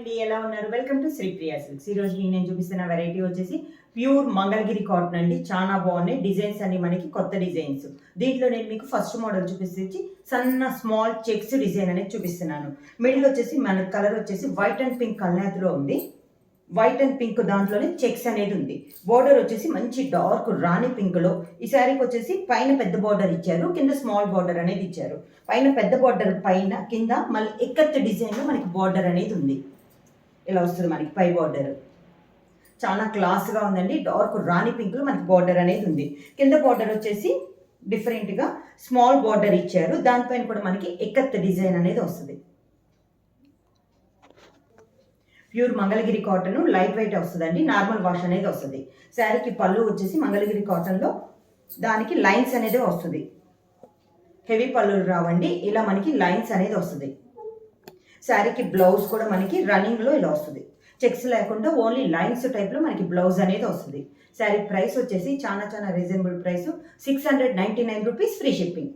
అండి ఎలా ఉన్నారు? వెల్కమ్ టు శ్రీప్రియా సిల్క్స్ ఈ రోజు నేను చూపిస్తున్న వెరైటీ వచ్చేసి ప్యూర్ మంగళగిరి కాటన్ అండి. చాలా బాగున్నాయి. డిజైన్స్ అన్ని మనకి కొత్త డిజైన్స్ దీంట్లో నేను మీకు ఫస్ట్ మోడల్ చూపిస్తే సన్న స్మాల్ చెక్స్ డిజైన్ అనేది చూపిస్తున్నాను. మిడిల్ వచ్చేసి మన కలర్ వచ్చేసి వైట్ అండ్ పింక్ కల్నాథ్లో ఉంది. వైట్ అండ్ పింక్ దాంట్లోనే చెక్స్ అనేది ఉంది. బోర్డర్ వచ్చేసి మంచి డార్క్ రాణి పింక్లో ఈ శారీకి వచ్చేసి పైన పెద్ద బోర్డర్ ఇచ్చారు. కింద స్మాల్ బోర్డర్ అనేది ఇచ్చారు. పైన పెద్ద బోర్డర్ పైన కింద మళ్ళీ ఎక్కత్ డిజైన్లో మనకి బోర్డర్ అనేది ఉంది. ఇలా వస్తుంది మనకి? పై బార్డర్ చాలా క్లాస్గా ఉందండి. డార్క్ రాణి పింక్లో మనకి బార్డర్ అనేది ఉంది. కింద బార్డర్ వచ్చేసి డిఫరెంట్గా స్మాల్ బార్డర్ ఇచ్చారు. దానిపైన కూడా మనకి ఎక్కత్ డిజైన్ అనేది వస్తుంది. Pure Mangalagiri cotton light weight వస్తుందండి. నార్మల్ వాష్ అనేది వస్తుంది. శారీకి పళ్ళు వచ్చేసి మంగళగిరి కాటన్లో దానికి లైన్స్ అనేది వస్తుంది. హెవీ పళ్ళు రావండి. ఇలా మనకి లైన్స్ అనేది వస్తుంది. శారీకి బ్లౌజ్ కూడా మనకి రన్నింగ్లో ఇలా వస్తుంది. చెక్స్ లేకుండా ఓన్లీ లైన్స్ టైప్లో మనకి బ్లౌజ్ అనేది వస్తుంది. శారీ ప్రైస్ వచ్చేసి చాలా చాలా reasonable price six hundred ninety nine rupees free shipping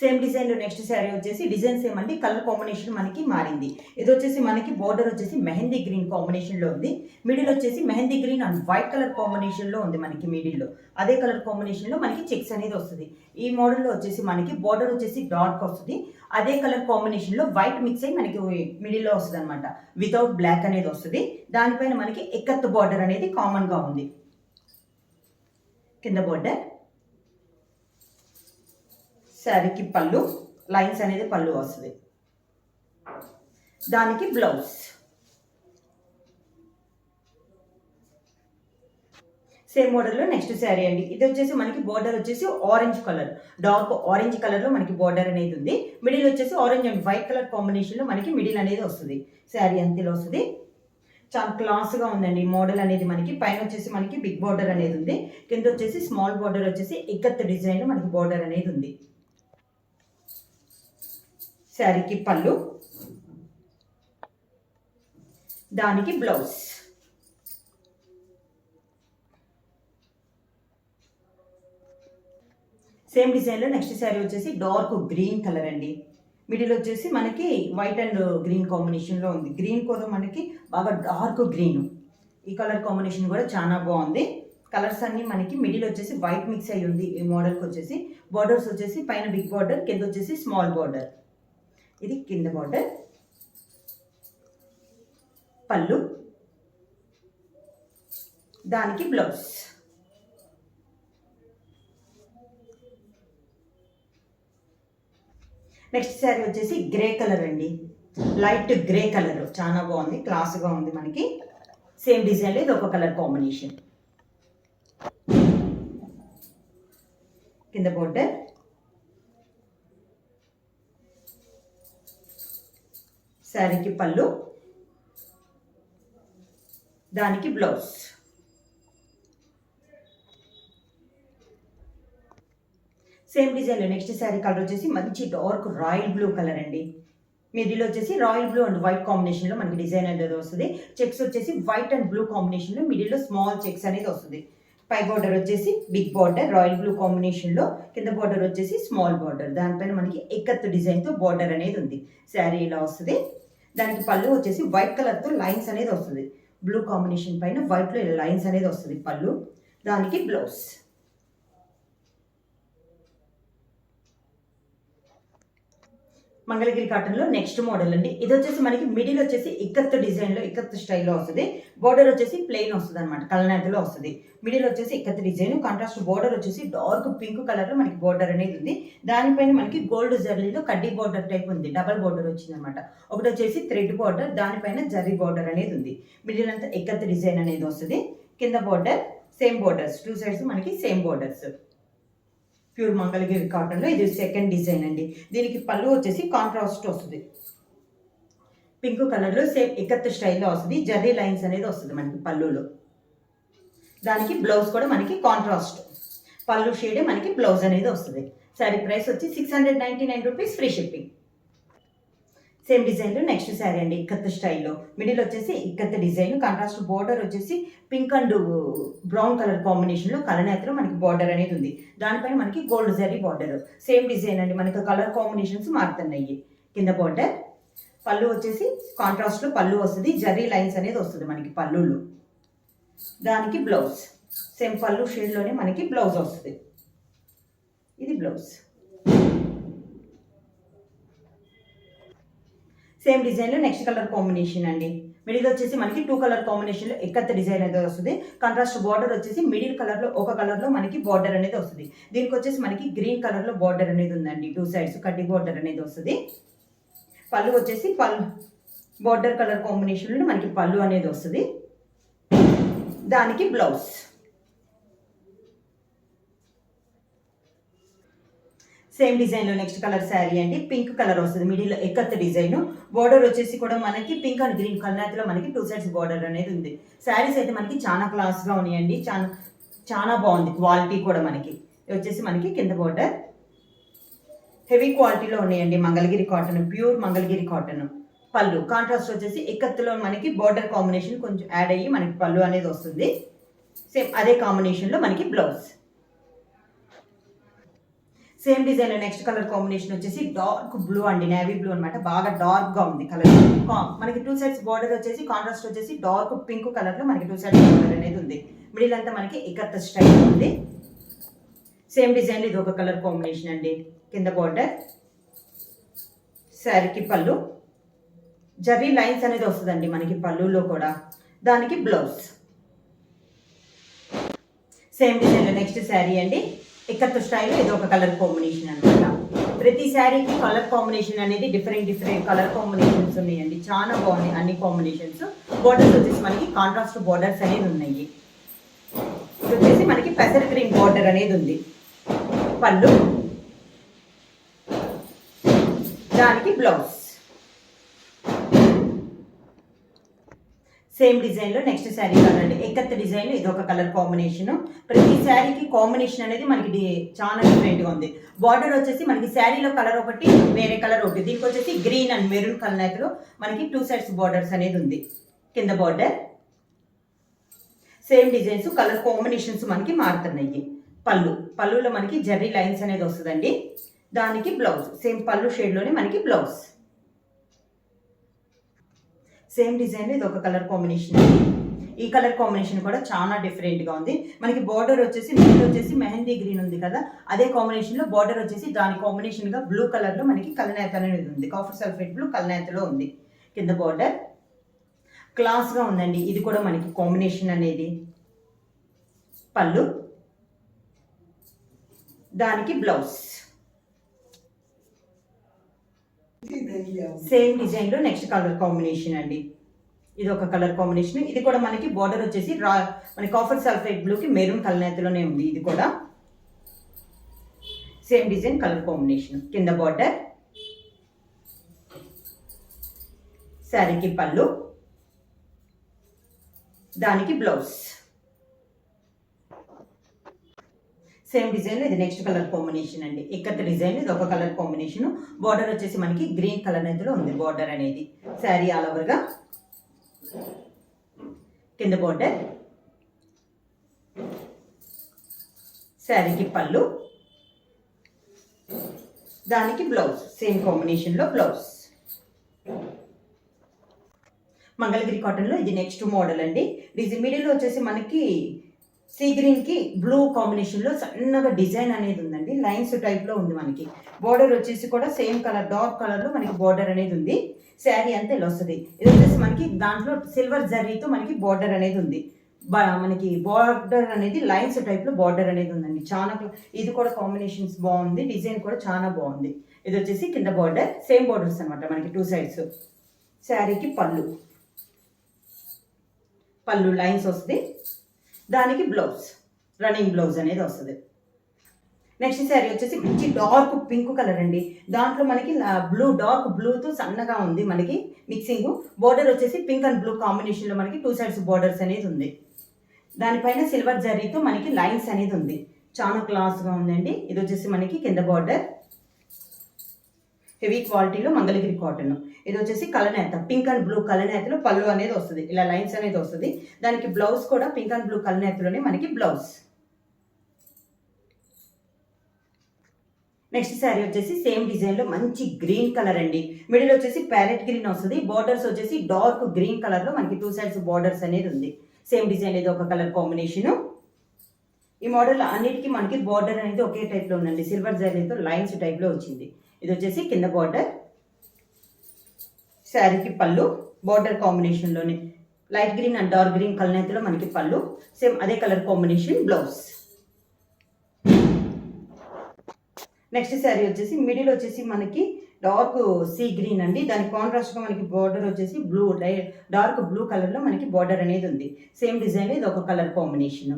same డిజైన్లో నెక్స్ట్ శారీ వచ్చేసి డిజైన్ సేమ్ అండి. కలర్ కాంబినేషన్ మనకి మారింది. ఇది వచ్చేసి మనకి బోర్డర్ వచ్చేసి మెహందీ గ్రీన్ కాంబినేషన్లో ఉంది. మిడిల్ వచ్చేసి mehndi green and white colour కాంబినేషన్లో ఉంది మనకి మిడిల్లో అదే కలర్ కాంబినేషన్లో మనకి చెక్స్ అనేది వస్తుంది. ఈ మోడల్లో వచ్చేసి మనకి బోర్డర్ వచ్చేసి డార్క్ వస్తుంది. అదే కలర్ కాంబినేషన్లో వైట్ మిక్స్ అయ్యి మనకి మిడిల్లో వస్తుంది అనమాట వితౌట్ బ్లాక్ అనేది వస్తుంది. దానిపైన మనకి ఎక్కత్ బార్డర్ అనేది కామన్గా ఉంది. కింద బోర్డర్ శారీకి పళ్ళు లైన్స్ అనేది పళ్ళు వస్తుంది. దానికి బ్లౌజ్. సేమ్ మోడల్లో నెక్స్ట్ శారీ అండి. ఇది వచ్చేసి మనకి బోర్డర్ వచ్చేసి ఆరెంజ్ కలర్ డార్క్ ఆరెంజ్ కలర్లో మనకి బోర్డర్ అనేది ఉంది. మిడిల్ వచ్చేసి ఆరెంజ్ అండ్ వైట్ కలర్ కాంబినేషన్లో మనకి మిడిల్ అనేది వస్తుంది. శారీ అంతలో వస్తుంది. చాలా క్లాస్గా ఉందండి. మోడల్ అనేది మనకి. పైన వచ్చేసి మనకి బిగ్ బార్డర్ అనేది ఉంది. కింద వచ్చేసి స్మాల్ బార్డర్ వచ్చేసి ఇక్కత్ డిజైన్ మనకి బార్డర్ అనేది ఉంది. శారీకి పళ్ళు. దానికి బ్లౌజ్ సేమ్ డిజైన్లో నెక్స్ట్ శారీ వచ్చేసి డార్క్ గ్రీన్ కలర్ అండి. మిడిల్ వచ్చేసి మనకి వైట్ అండ్ గ్రీన్ కాంబినేషన్లో ఉంది. గ్రీన్ కూడా మనకి బాగా డార్క్ గ్రీన్ ఈ కలర్ కాంబినేషన్ కూడా చాలా బాగుంది. కలర్స్ అన్నీ మనకి మిడిల్ వచ్చేసి వైట్ మిక్స్ అయ్యి ఉంది. ఈ మోడల్కి వచ్చేసి బార్డర్స్ వచ్చేసి పైన బిగ్ బార్డర్ కింద వచ్చేసి స్మాల్ బార్డర్ ఇది కింద బార్డర్ పళ్ళు. దానికి బ్లౌజ్ నెక్స్ట్ శారీ వచ్చేసి గ్రే కలర్ అండి. లైట్ గ్రే కలర్ చాలా బాగుంది. క్లాస్గా ఉంది మనకి. సేమ్ డిజైన్లో ఇది ఒక కలర్ కాంబినేషన్ కింద బోర్డర్ శారీకి పళ్ళు దానికి బ్లౌజ్. సేమ్ డిజైన్లో నెక్స్ట్ శారీ కలర్ వచ్చేసి మంచి డార్క్ రాయల్ బ్లూ కలర్ అండి. మిడిల్ వచ్చేసి రాయల్ బ్లూ అండ్ వైట్ కాంబినేషన్లో మనకి డిజైన్ అనేది వస్తుంది. చెక్స్ వచ్చేసి వైట్ అండ్ బ్లూ కాంబినేషన్లో మిడిల్లో స్మాల్ చెక్స్ అనేది వస్తుంది. పై బార్డర్ వచ్చేసి బిగ్ బార్డర్ రాయల్ బ్లూ కాంబినేషన్లో కింద బార్డర్ వచ్చేసి స్మాల్ బార్డర్. దానిపైన మనకి ఎక్కత్ డిజైన్తో బార్డర్ అనేది ఉంది. శారీ ఇలా వస్తుంది. దానికి పళ్ళు వచ్చేసి వైట్ కలర్తో లైన్స్ అనేది వస్తుంది. బ్లూ కాంబినేషన్ పైన వైట్లో లైన్స్ అనేది వస్తుంది పళ్ళు. దానికి బ్లౌజ్ మంగళగిరి కాటన్లో నెక్స్ట్ మోడల్ అండి. ఇది వచ్చేసి మనకి మిడిల్ వచ్చేసి ఇక్కత్ డిజైన్లో ఇక్కత్ స్టైల్లో వస్తుంది. బోర్డర్ వచ్చేసి ప్లెయిన్ వస్తుంది అనమాట కలనాథలో వస్తుంది మిడిల్ వచ్చేసి ఇక్కత్ డిజైన్ కాంట్రాస్ట్ బోర్డర్ వచ్చేసి డార్క్ పింక్ కలర్లో మనకి బోర్డర్ అనేది ఉంది. దానిపైన మనకి గోల్డ్ జర్లీలో కడ్డీ బోర్డర్ టైప్ ఉంది డబల్ బోర్డర్ వచ్చింది అనమాట ఒకటి వచ్చేసి థ్రెడ్ బోర్డర్ దానిపైన జర్రీ బోర్డర్ అనేది ఉంది. మిడిల్ అంతా ఇక్కత్ డిజైన్ అనేది వస్తుంది. కింద border same borders two sides మనకి సేమ్ బోర్డర్స్ ప్యూర్ మంగళగిరి కాటన్లో ఇది సెకండ్ డిజైన్ అండి. దీనికి పళ్ళు వచ్చేసి కాంట్రాస్ట్ వస్తుంది. పింక్ కలర్లో సేమ్ ఇకత్ స్టైల్లో వస్తుంది. జర్రీ లైన్స్ అనేది వస్తుంది మనకి పళ్ళులో. దానికి బ్లౌజ్ కూడా మనకి కాంట్రాస్ట్ పళ్ళు షేడే మనకి బ్లౌజ్ అనేది వస్తుంది. శారీ ప్రైస్ వచ్చి six hundred ninety nine rupees free shipping same డిజైన్లో నెక్స్ట్ శారీ అండి ఇక్కత్ స్టైల్లో మిడిల్ వచ్చేసి ఇక్కత్ డిజైన్ కాంట్రాస్ట్ బోర్డర్ వచ్చేసి పింక్ అండ్ బ్రౌన్ కలర్ కాంబినేషన్లో కలనేతలో మనకి బార్డర్ అనేది ఉంది. దానిపైన మనకి gold zari border same design అండి మనకి కలర్ కాంబినేషన్స్ మారుతున్నాయి. కింద బార్డర్ పళ్ళు వచ్చేసి కాంట్రాస్ట్లో పళ్ళు వస్తుంది జరీ లైన్స్ అనేది వస్తుంది మనకి పళ్ళులో. దానికి బ్లౌజ్ సేమ్ పళ్ళు షేడ్లోనే మనకి బ్లౌజ్ వస్తుంది. ఇది బ్లౌజ్ సేమ్ డిజైన్లో నెక్స్ట్ కలర్ కాంబినేషన్ అండి. మిడిల్ వచ్చేసి మనకి టూ కలర్ కాంబినేషన్లో ఎక్కత్త డిజైన్ అనేది వస్తుంది. కాంట్రాస్ట్ బార్డర్ వచ్చేసి మిడిల్ కలర్లో ఒక కలర్లో మనకి బార్డర్ అనేది వస్తుంది. దీనికి వచ్చేసి మనకి గ్రీన్ కలర్లో బార్డర్ అనేది ఉందండి. టూ సైడ్స్ కడ్డీ బార్డర్ అనేది వస్తుంది. పళ్ళు వచ్చేసి పళ్ళు బార్డర్ కలర్ కాంబినేషన్లో మనకి పళ్ళు అనేది వస్తుంది. దానికి బ్లౌజ్. సేమ్ డిజైన్లో నెక్స్ట్ కలర్ శారీ అండి. పింక్ కలర్ వస్తుంది. మిడిల్ ఎక్కత్ డిజైన్ బోర్డర్ వచ్చేసి కూడా మనకి పింక్ అండ్ గ్రీన్ కలర్లో మనకి టూ సైడ్స్ బోర్డర్ అనేది ఉంది. శారీస్ అయితే మనకి చాలా క్లాస్గా ఉన్నాయండి. చాలా చాలా బాగుంది. క్వాలిటీ కూడా మనకి. వచ్చేసి మనకి కింద బోర్డర్ హెవీ క్వాలిటీలో ఉన్నాయండి. Mangalagiri cotton pure Mangalagiri cotton పళ్ళు. కాంట్రాస్ట్ వచ్చేసి ఎక్కత్తులో మనకి బోర్డర్ కాంబినేషన్ కొంచెం యాడ్ అయ్యి మనకి పళ్ళు అనేది వస్తుంది. సేమ్ అదే కాంబినేషన్లో మనకి blouse same design next colour combination వచ్చేసి డార్క్ బ్లూ అండి నేవీ బ్లూ అనమాట బాగా డార్క్గా ఉంది కలర్. మనకి టూ సైడ్స్ బార్డర్ వచ్చేసి కాంట్రాస్ట్ వచ్చేసి డార్క్ పింక్ కలర్లో మనకి టూ సైడ్స్ బార్డర్ అనేది ఉంది. మిడిల్ అంతా మనకి ఇకత్త స్టైల్ ఉంది. సేమ్ డిజైన్ ఇది ఒక కలర్ కాంబినేషన్ అండి. కింద బార్డర్ శారీకి పళ్ళు. జరీ లైన్స్ అనేది వస్తుందండి మనకి పళ్ళులో కూడా. దానికి blouse same design next saree అండి. ఇక్కడ స్టైల్ ఇది ఒక కలర్ కాంబినేషన్ అనమాట ప్రతి శారీకి కలర్ కాంబినేషన్ అనేది డిఫరెంట్ డిఫరెంట్ కలర్ కాంబినేషన్స్ ఉన్నాయండి. చాలా బాగున్నాయి అన్ని కాంబినేషన్స్. బోర్డర్స్ వచ్చేసి మనకి కాంట్రాస్ట్ బోర్డర్స్ అనేది ఉన్నాయి. ఇది వచ్చేసి మనకి పెసర్ గ్రీన్ బోర్డర్ అనేది ఉంది. పళ్ళు. దానికి బ్లౌజ్ సేమ్ డిజైన్లో నెక్స్ట్ శారీ కలర్ అండి ఎక్కత్త డిజైన్ ఇది ఒక కలర్ కాంబినేషన్ ప్రతి శారీకి కాంబినేషన్ అనేది మనకి చాలా డిఫరెంట్గా ఉంది. బార్డర్ వచ్చేసి మనకి శారీలో కలర్ ఒకటి వేరే కలర్ ఒకటి. దీనికి వచ్చేసి గ్రీన్ అండ్ మెరూన్ కలర్ మనకి టూ సైడ్స్ బార్డర్స్ అనేది ఉంది. కింద border same designs colour combinations మనకి మారుతున్నాయి. పళ్ళు. పళ్ళులో మనకి జర్రీ లైన్స్ అనేది వస్తుందండి. దానికి బ్లౌజ్ సేమ్ పళ్ళు షేడ్లోనే మనకి బ్లౌజ్ సేమ్ డిజైన్ ఇది ఒక కలర్ కాంబినేషన్ ఈ కలర్ కాంబినేషన్ కూడా చాలా డిఫరెంట్గా ఉంది. మనకి బార్డర్ వచ్చేసి మెయిన్ వచ్చేసి మెహందీ గ్రీన్ ఉంది కదా అదే కాంబినేషన్లో బార్డర్ వచ్చేసి దాని కాంబినేషన్గా బ్లూ కలర్లో మనకి కలనేత అనేది ఉంది. కాఫర్ సల్ఫేట్ బ్లూ కలనేతలో ఉంది. కింద బార్డర్ క్లాస్గా ఉందండి. ఇది కూడా మనకి కాంబినేషన్ అనేది. పళ్ళు. దానికి బ్లౌజ్ సేమ్ డిజైన్లో నెక్స్ట్ కలర్ కాంబినేషన్ అండి. ఇది ఒక కలర్ కాంబినేషన్ ఇది కూడా మనకి బార్డర్ వచ్చేసి రా మనకి కాఫర్ సల్ఫేట్ బ్లూ కి మెరూన్ కలనేతలోనే ఉంది ఇది కూడా. సేమ్ డిజైన్ కలర్ కాంబినేషన్ కింద బార్డర్ శారీకి పళ్ళు. దానికి బ్లౌజ్ సేమ్ డిజైన్ ఇది నెక్స్ట్ కలర్ కాంబినేషన్ అండి. ఇక్కడ డిజైన్ ఇది ఒక కలర్ కాంబినేషన్. బార్డర్ వచ్చేసి మనకి గ్రీన్ కలర్ అనేది ఉంది బార్డర్ అనేది. శారీ ఆల్ ఓవర్గా కింద బార్డర్. శారీకి పళ్ళు. దానికి బ్లౌజ్ సేమ్ కాంబినేషన్లో బ్లౌజ్. మంగళగిరి కాటన్లో ఇది నెక్స్ట్ మోడల్ అండి. డిజైన్ మీడియాలో వచ్చేసి మనకి సీ గ్రీన్కి బ్లూ కాంబినేషన్లో సన్నగా డిజైన్ అనేది ఉందండి. లైన్స్ టైప్లో ఉంది మనకి. బోర్డర్ వచ్చేసి కూడా సేమ్ కలర్ డార్క్ కలర్లో మనకి బార్డర్ అనేది ఉంది. శారీ అంతా ఇలా వస్తుంది. ఇది వచ్చేసి మనకి దాంట్లో సిల్వర్ జర్రీతో మనకి బార్డర్ అనేది ఉంది. మనకి బార్డర్ అనేది లైన్స్ టైప్లో బార్డర్ అనేది ఉందండి. చాలా ఇది కూడా కాంబినేషన్స్ బాగుంది. డిజైన్ కూడా చాలా బాగుంది. ఇది వచ్చేసి కింద బార్డర్ సేమ్ బార్డర్స్ అన్నమాట మనకి టూ సైడ్స్. శారీకి పళ్ళు. పళ్ళు లైన్స్ వస్తుంది. దానికి బ్లౌజ్ రన్నింగ్ బ్లౌజ్ అనేది వస్తుంది. నెక్స్ట్ శారీ వచ్చేసి మంచి డార్క్ పింక్ కలర్ అండి. దాంట్లో మనకి బ్లూ డార్క్ బ్లూతో సన్నగా ఉంది మనకి మిక్సింగ్ బోర్డర్ వచ్చేసి పింక్ అండ్ బ్లూ కాంబినేషన్లో మనకి టూ సైడ్స్ బోర్డర్స్ అనేది ఉంది. దానిపైన సిల్వర్ జరీతో మనకి లైన్స్ అనేది ఉంది. చాలా క్లాస్గా ఉందండి. ఇది వచ్చేసి మనకి కింద బార్డర్ హెవీ క్వాలిటీలో మంగళగిరి కాటన్. ఇది వచ్చేసి కలనేత పింక్ అండ్ బ్లూ కలనేతలో పళ్ళు అనేది వస్తుంది. ఇలా లైన్స్ అనేది వస్తుంది. దానికి బ్లౌజ్ కూడా పింక్ అండ్ బ్లూ కలనేతలోనే మనకి బ్లౌజ్. నెక్స్ట్ శారీ వచ్చేసి సేమ్ డిజైన్లో మంచి గ్రీన్ కలర్ అండి. మిడిల్ వచ్చేసి ప్యారెట్ గ్రీన్ వస్తుంది. బార్డర్స్ వచ్చేసి డార్క్ గ్రీన్ కలర్లో మనకి టూ సైడ్స్ బార్డర్స్ అనేది ఉంది. సేమ్ డిజైన్ ఇది ఒక కలర్ కాంబినేషన్. ఈ మోడల్ అన్నిటికీ మనకి బార్డర్ అనేది ఒకే టైప్లో ఉందండి. సిల్వర్ జరీతో లైన్స్ టైప్లో వచ్చింది. ఇది వచ్చేసి కింద బార్డర్ శారీకి పళ్ళు border కాంబినేషన్లోనే light green and dark green colour మనకి పళ్ళు సేమ్ అదే colour combination blouse next saree వచ్చేసి మిడిల్ వచ్చేసి మనకి డార్క్ సీ గ్రీన్ అండి. దాని కాంట్రాస్ట్గా మనకి బార్డర్ వచ్చేసి బ్లూ డార్క్ బ్లూ కలర్లో మనకి బార్డర్ అనేది ఉంది. సేమ్ డిజైన్ ఇది ఒక కలర్ కాంబినేషన్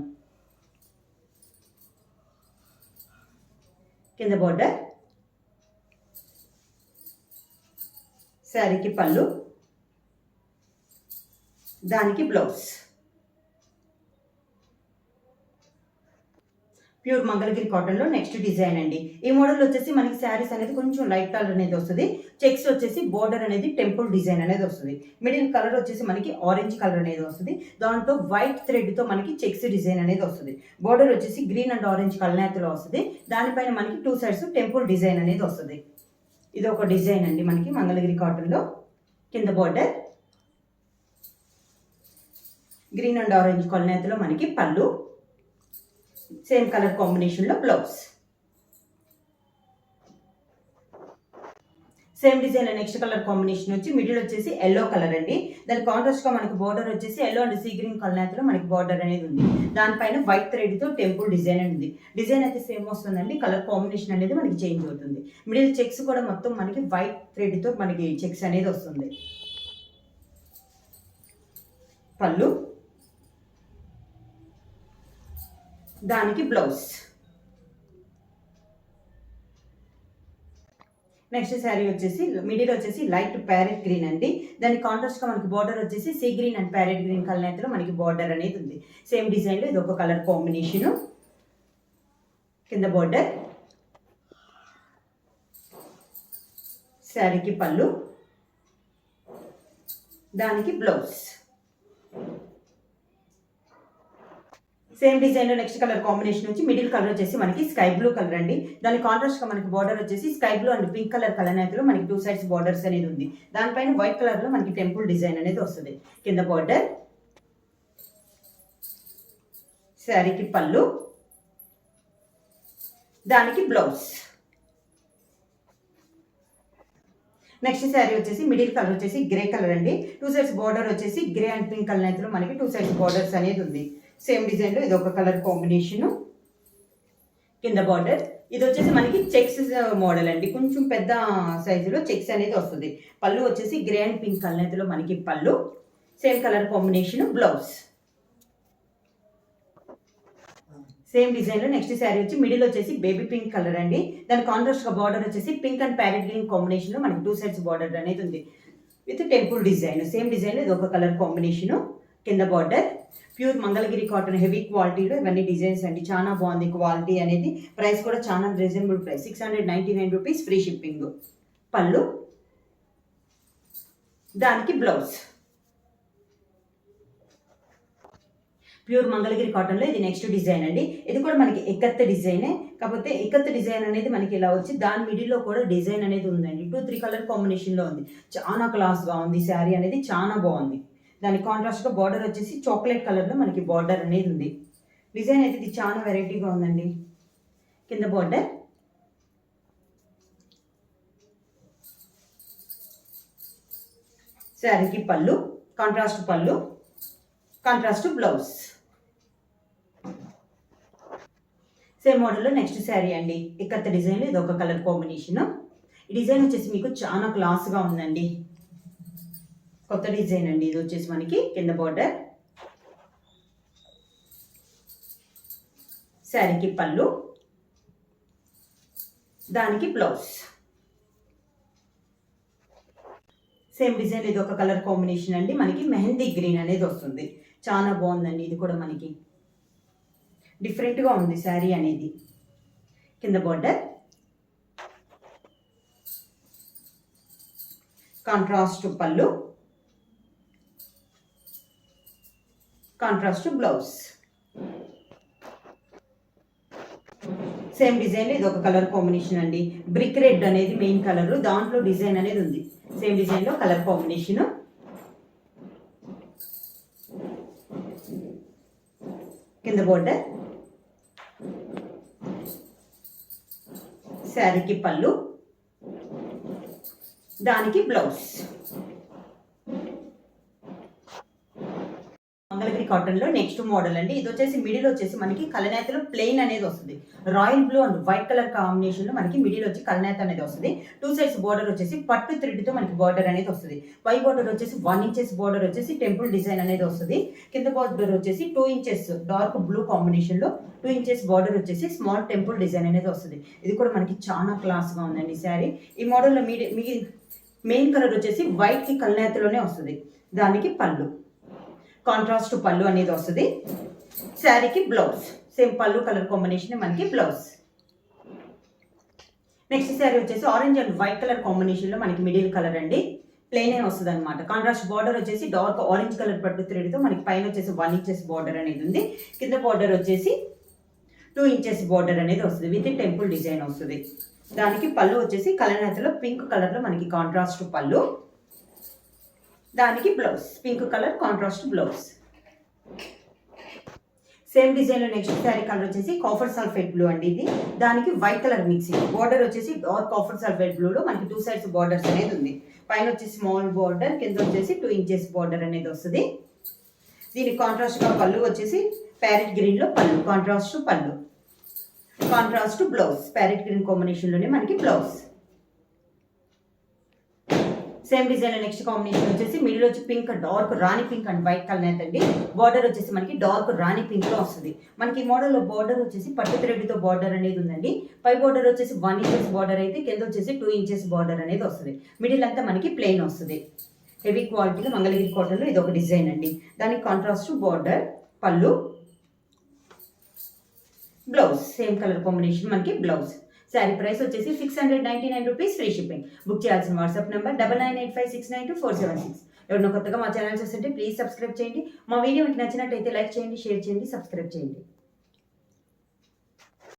కింద బార్డర్ శారీకి పళ్ళు దానికి బ్లౌజ్. ప్యూర్ మంగళగిరి కాటన్లో నెక్స్ట్ డిజైన్ అండి. ఈ మోడల్ వచ్చేసి మనకి శారీస్ అనేది కొంచెం లైట్ కలర్ అనేది వస్తుంది. చెక్స్ వచ్చేసి బోర్డర్ అనేది టెంపుల్ డిజైన్ అనేది వస్తుంది. మిడిల్ కలర్ వచ్చేసి మనకి ఆరెంజ్ కలర్ అనేది వస్తుంది. దాంట్లో వైట్ థ్రెడ్తో మనకి చెక్స్ డిజైన్ అనేది వస్తుంది. బోర్డర్ వచ్చేసి గ్రీన్ అండ్ ఆరెంజ్ కలనేతలో వస్తుంది. దానిపైన మనకి టూ సైడ్స్ టెంపుల్ డిజైన్ అనేది వస్తుంది. ఇది ఒక డిజైన్ అండి మనకి మంగళగిరి కాటన్లో కింద బోర్డర్ గ్రీన్ అండ్ ఆరెంజ్ కొలనేతలో మనకి పళ్ళు. సేమ్ కలర్ కాంబినేషన్లో blouse same design next colour combination వచ్చి మిడిల్ వచ్చేసి ఎల్లో కలర్ అండి. దాని కాంట్రాస్ట్గా మనకి బార్డర్ వచ్చేసి yellow and sea green colour మనకి బార్డర్ అనేది ఉంది. దానిపైన వైట్ థ్రెడ్తో టెంపుల్ డిజైన్ అనేది ఉంది. డిజైన్ అయితే సేమ్ వస్తుందండి. కలర్ కాంబినేషన్ అనేది మనకి చేంజ్ అవుతుంది. మిడిల్ చెక్స్ కూడా మొత్తం మనకి వైట్ థ్రెడ్తో మనకి చెక్స్ అనేది వస్తుంది. పళ్ళు. దానికి బ్లౌజ్ నెక్స్ట్ శారీ వచ్చేసి మిడిల్ వచ్చేసి లైట్ ప్యారెట్ గ్రీన్ అండి. దాని కాంట్రాస్ట్గా మనకి బార్డర్ వచ్చేసి sea green and parrot green colour అయితే మనకి బార్డర్ అనేది ఉంది. సేమ్ డిజైన్లో ఇది ఒక కలర్ కాంబినేషన్ కింద బార్డర్ శారీకి పళ్ళు. దానికి బ్లౌజ్ సేమ్ డిజైన్లో నెక్స్ట్ కలర్ కాంబినేషన్ వచ్చి మిడిల్ కలర్ వచ్చేసి మనకి స్కై బ్లూ కలర్ అండి. దాని కాంట్రాస్ట్గా మనకి బార్డర్ వచ్చేసి sky blue and pink colour colour నేతలో మనకి టూ సైడ్స్ బార్డర్స్ అనేది ఉంది. దానిపైన వైట్ కలర్లో మనకి టెంపుల్ డిజైన్ అనేది వస్తుంది. కింద బార్డర్ శారీకి పళ్ళు. దానికి బ్లౌజ్ నెక్స్ట్ శారీ వచ్చేసి మిడిల్ కలర్ వచ్చేసి గ్రే కలర్ అండి. టూ సైడ్స్ బార్డర్ వచ్చేసి గ్రే అండ్ పింక్ కలర్ అయితే మనకి టూ సైడ్స్ బార్డర్స్ అనేది ఉంది. సేమ్ డిజైన్లో ఇది ఒక కలర్ కాంబినేషన్ కింద బార్డర్ ఇది వచ్చేసి మనకి చెక్స్ మోడల్ uh, అండి. కొంచెం పెద్ద సైజులో చెక్స్ అనేది వస్తుంది. పళ్ళు వచ్చేసి గ్రే అండ్ పింక్ కలర్లో మనకి పళ్ళు. Same colour combination blouse same డిజైన్లో నెక్స్ట్ శారీ వచ్చి మిడిల్ వచ్చేసి బేబీ పింక్ కలర్ అండి. దాని కాంట్రాస్ట్ బార్డర్ వచ్చేసి పింక్ అండ్ ప్యారెట్ గ్రీన్ కాంబినేషన్లో మనకి టూ సైడ్స్ బార్డర్ అనేది ఉంది. With temple design same design ఇది ఒక కలర్ కాంబినేషన్ కింద border pure Mangalagiri cotton heavy క్వాలిటీలో ఇవన్నీ డిజైన్స్ అండి. చాలా బాగుంది క్వాలిటీ అనేది. ప్రైస్ కూడా చాలా reasonable price. Six hundred ninety nine rupees free shipping. పళ్ళు. దానికి బ్లౌజ్. ప్యూర్ మంగళగిరి కాటన్లో ఇది నెక్స్ట్ డిజైన్ అండి. ఇది కూడా మనకి ఎక్కత్త డిజైనే. కాకపోతే ఎక్కత్త డిజైన్ అనేది మనకి ఇలా వచ్చి దాని మిడిల్లో కూడా డిజైన్ అనేది ఉందండి. టూ త్రీ కలర్ కాంబినేషన్లో ఉంది. చాలా క్లాస్గా ఉంది శారీ అనేది చాలా బాగుంది. దాని కాంట్రాస్ట్గా బార్డర్ వచ్చేసి చాక్లెట్ కలర్లో మనకి బార్డర్ అనేది ఉంది. డిజైన్ అయితే ఇది చాలా వెరైటీగా ఉందండి. కింద బార్డర్ శారీకి పళ్ళు కాంట్రాస్ట్ పళ్ళు కాంట్రాస్ట్ బ్లౌజ్ సేమ్ మోడల్లో నెక్స్ట్ శారీ అండి. ఇక్కత్త డిజైన్ ఇది ఒక కలర్ కాంబినేషన్ ఈ డిజైన్ వచ్చేసి మీకు చాలా క్లాస్గా ఉందండి. కొత్త డిజైన్ అండి. ఇది వచ్చేసి మనకి కింద బార్డర్ శారీకి పళ్ళు. దానికి బ్లౌజ్ సేమ్ డిజైన్ ఇది ఒక కలర్ కాంబినేషన్ అండి. మనకి మెహందీ గ్రీన్ అనేది వస్తుంది. చాలా బాగుందండి. ఇది కూడా మనకి. డిఫరెంట్గా ఉంది శారీ అనేది. కింద బార్డర్ కాంట్రాస్ట్ పళ్ళు. కాంట్రాస్ట్ బ్లౌజ్ సేమ్ డిజైన్ ఇది ఒక కలర్ కాంబినేషన్ అండి. బ్రిక్ రెడ్ అనేది మెయిన్ కలర్ దాంట్లో డిజైన్ అనేది ఉంది. సేమ్ డిజైన్లో కలర్ కాంబినేషన్ కింద బోర్డర్ శారీకి పళ్ళు. దానికి బ్లౌజ్ మంగళగిరి కాటన్లో నెక్స్ట్ మోడల్ అండి. ఇది వచ్చేసి మిడిల్ వచ్చేసి మనకి కలనేతలో ప్లెయిన్ అనేది వస్తుంది. Royal blue and white colour కాంబినేషన్లో మనకి మిడిల్ వచ్చి కలనేత అనేది వస్తుంది. టూ సైడ్స్ బోర్డర్ వచ్చేసి పట్టు థ్రెడ్తో మనకి బోర్డర్ అనేది వస్తుంది. పై బోర్డర్ వచ్చేసి వన్ ఇంచెస్ బోర్డర్ వచ్చేసి టెంపుల్ డిజైన్ అనేది వస్తుంది. కింద బోర్డర్ వచ్చేసి టూ ఇంచెస్ డార్క్ బ్లూ కాంబినేషన్లో టూ ఇంచెస్ బార్డర్ వచ్చేసి స్మాల్ టెంపుల్ డిజైన్ అనేది వస్తుంది. ఇది కూడా మనకి చాలా క్లాస్గా ఉందండి శారీ ఈ మోడల్లో మీ మీ మెయిన్ కలర్ వచ్చేసి వైట్కి కల్నేతలోనే వస్తుంది. దానికి పళ్ళు. కాంట్రాస్ట్ పళ్ళు అనేది వస్తుంది. శారీకి బ్లౌజ్ సేమ్ పళ్ళు కలర్ కాంబినేషన్ మనకి బ్లౌజ్ నెక్స్ట్ శారీ వచ్చేసి ఆరెంజ్ అండ్ వైట్ కలర్ కాంబినేషన్లో మనకి మిడిల్ కలర్ అండి. ప్లెయిన్ వస్తుంది అనమాట కాంట్రాస్ట్ బార్డర్ వచ్చేసి డార్క్ ఆరెంజ్ కలర్ పట్టు thread మనకి పైన వచ్చేసి వన్ ఇంచెస్ బార్డర్ అనేది ఉంది. కింద బార్డర్ వచ్చేసి టూ ఇంచెస్ బార్డర్ అనేది వస్తుంది. విత్ టెంపుల్ డిజైన్ వస్తుంది. దానికి పళ్ళు వచ్చేసి కలర్ పింక్ కలర్లో మనకి కాంట్రాస్ట్ పళ్ళు. దానికి blouse pink colour contrast blouse. Same డిజైన్లో నెక్స్ట్ శారీ కలర్ వచ్చేసి కాఫర్ సల్ఫేట్ బ్లూ అండి ఇది. దానికి వైట్ కలర్ మిక్సింగ్. బార్డర్ వచ్చేసి డార్క్ కాఫర్ సల్ఫేట్ బ్లూలో మనకి టూ సైడ్స్ బార్డర్స్ అనేది ఉంది. పైన వచ్చేసి స్మాల్ బార్డర్ కింద వచ్చేసి టూ ఇంచెస్ బార్డర్ అనేది వస్తుంది. దీనికి కాంట్రాస్ట్గా పళ్ళు వచ్చేసి ప్యారెట్ గ్రీన్లో పళ్ళు కాంట్రాస్ట్ పళ్ళు. కాంట్రాస్ట్ బ్లౌజ్ ప్యారెట్ గ్రీన్ కాంబినేషన్లోనే మనకి blouse. Same design next combination వచ్చేసి మిడిల్ వచ్చి pink dark rani pink and white colour అయితే బార్డర్ వచ్చేసి మనకి డార్క్ రాణి పింక్లో వస్తుంది. మనకి ఈ మోడల్లో బార్డర్ వచ్చేసి పట్టు thread బార్డర్ అనేది ఉందండి. పై బార్డర్ వచ్చేసి వన్ ఇంచెస్ బార్డర్ అయితే కింద వచ్చేసి టూ ఇంచెస్ బార్డర్ అనేది వస్తుంది. మిడిల్ అంతా మనకి ప్లెయిన్ వస్తుంది. హెవీ క్వాలిటీలో మంగళగిరి కాటన్లో ఇది ఒక డిజైన్ అండి. దానికి కాంట్రాస్ట్ బార్డర్ పళ్ళు బ్లౌజ్ సేమ్ కలర్ కాంబినేషన్ మనకి బ్లౌజ్ శారీ ప్రైస్ వచ్చేసి six hundred ninety nine rupees free shipping book చేయాల్సిన WhatsApp number double nine eight five six nine two four seven six ఎవరినో కొత్తగా మా ఛానల్ చూస్తుంటే ప్లీజ్ సబ్స్క్రైబ్ చేయండి. మా వీడియో మీకు నచ్చినట్టయితే లైక్ చేయండి షేర్ చేయండి సబ్స్క్రైబ్ చేయండి.